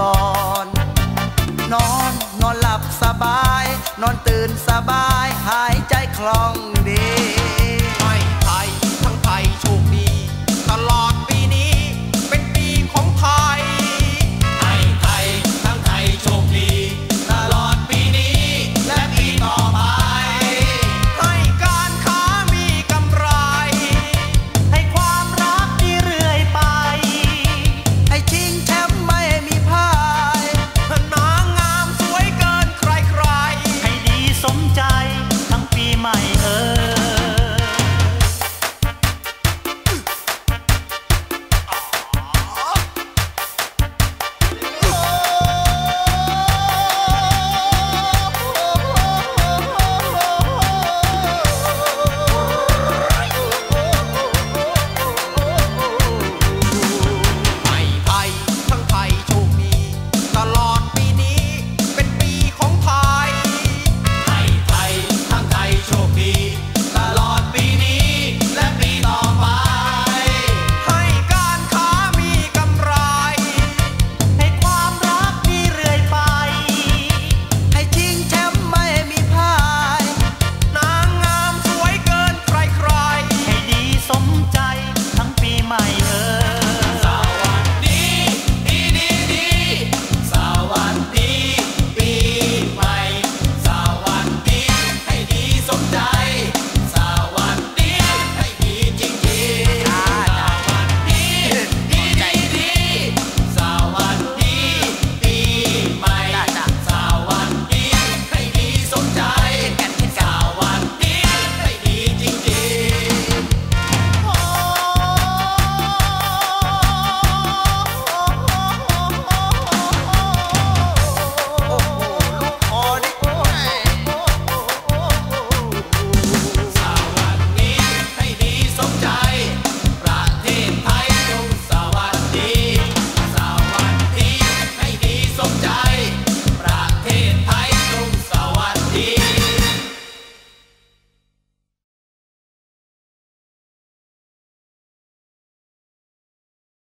ก่อน นอนนอนหลับสบาย นอนตื่นสบาย หายใจคล่อง ไม่เอ่ย